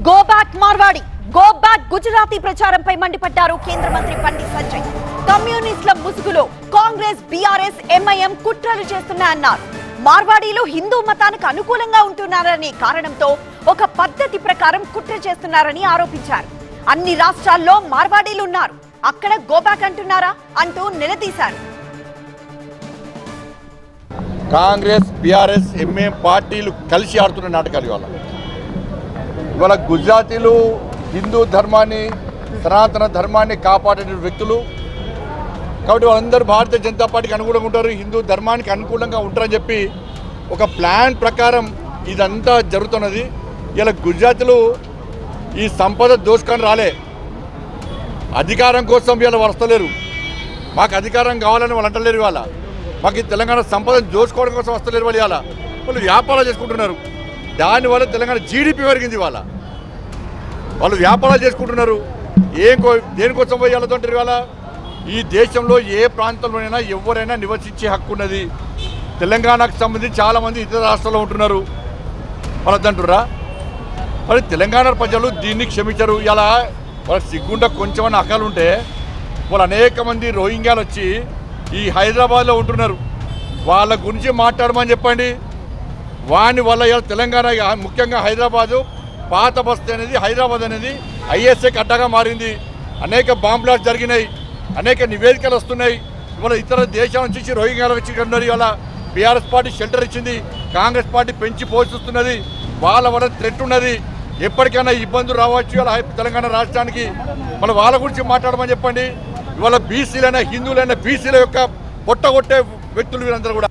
Go back Marwadi go back Gujarati ప్రచారంపై మండిపడ్డారు కేంద్ర మంత్రి బండి సంజయ్. కమ్యూనిస్టుల ముసుగులో కాంగ్రెస్ బీఆర్ఎస్ ఎంఐఎం కుట్రలు చేస్తున్నాయన్నారు. మార్వాడీలు హిందూ మతానికి అనుకూలంగా ఉంటున్నారనే కారణంతో ఒక పద్ధతి ప్రకారం కుట్ర చేస్తున్నారని ఆరోపించారు. అన్ని రాష్ట్రాల్లో మార్వాడీలు ఉన్నారు. అక్కడ గోబ్యాక్ అంటున్నారా అంటూ నిలదీశారు. కాంగ్రెస్ బీఆర్ఎస్ ఎంఏ పార్టీలు కలిసి ఆడుతున్న నాటకాలు ఇవాళ. ఇవాళ గుజరాతీలు హిందూ ధర్మాన్ని సనాతన ధర్మాన్ని కాపాడే వ్యక్తులు. కాబట్టి వాళ్ళందరూ భారతీయ జనతా పార్టీకి అనుకూలంగా ఉంటారు హిందూ ధర్మానికి అనుకూలంగా ఉంటారని చెప్పి ఒక ప్లాన్ ప్రకారం ఇదంతా జరుగుతున్నది. ఇలా గుజరాతీలు ఈ సంపద దోసుకొని రాలే. అధికారం కోసం వీళ్ళు వస్తలేరు. మాకు అధికారం కావాలని వాళ్ళు అంటలేరు ఇవాళ. మాకు ఈ తెలంగాణ సంపద దోచుకోవడం కోసం వస్తలేరు వాళ్ళు ఇవాళ. వాళ్ళు వ్యాపారాలు చేసుకుంటున్నారు. దానివల్ల తెలంగాణ జీడిపి పెరిగింది ఇవాళ. వాళ్ళు వ్యాపారాలు చేసుకుంటున్నారు. ఏం కో దేనికోసం పోయి వెళ్తుంటారు ఇవాళ? ఈ దేశంలో ఏ ప్రాంతంలోనైనా ఎవరైనా నివసించే హక్కు ఉన్నది. తెలంగాణకు సంబంధించి చాలామంది ఇతర రాష్ట్రాల్లో ఉంటున్నారు. వాళ్ళదంటురా మరి తెలంగాణ ప్రజలు దీన్ని క్షమించరు. ఇలా వాళ్ళకి సిగ్గుండా కొంచెమన్నా అక్కలు ఉంటే వాళ్ళు అనేక మంది రోహింగ్యాలు వచ్చి ఈ హైదరాబాద్లో ఉంటున్నారు. వాళ్ళ గురించి మాట్లాడమని చెప్పండి. వాని వల్ల ఇలా తెలంగాణ ముఖ్యంగా హైదరాబాదు పాత బస్తీ అనేది హైదరాబాద్ అనేది ఐఎస్ఏకి అడ్డగా మారింది. అనేక బాంబ్ జరిగినాయి అనేక నివేదికలు వస్తున్నాయి. ఇవాళ ఇతర దేశాల నుంచి రోహింగ్యాలు వచ్చి ఉన్నారు. ఇవాళ బీఆర్ఎస్ పార్టీ షెల్టర్ ఇచ్చింది కాంగ్రెస్ పార్టీ పెంచి పోషిస్తున్నది. వాళ్ళ వల్ల థ్రెట్ ఉన్నది. ఎప్పటికైనా ఇబ్బందులు రావచ్చు ఇలా తెలంగాణ రాష్ట్రానికి. మన వాళ్ళ గురించి మాట్లాడమని చెప్పండి. ఇవాళ బీసీలైనా హిందువులైనా బీసీల యొక్క పొట్టగొట్టే వ్యక్తులు వీరందరూ కూడా.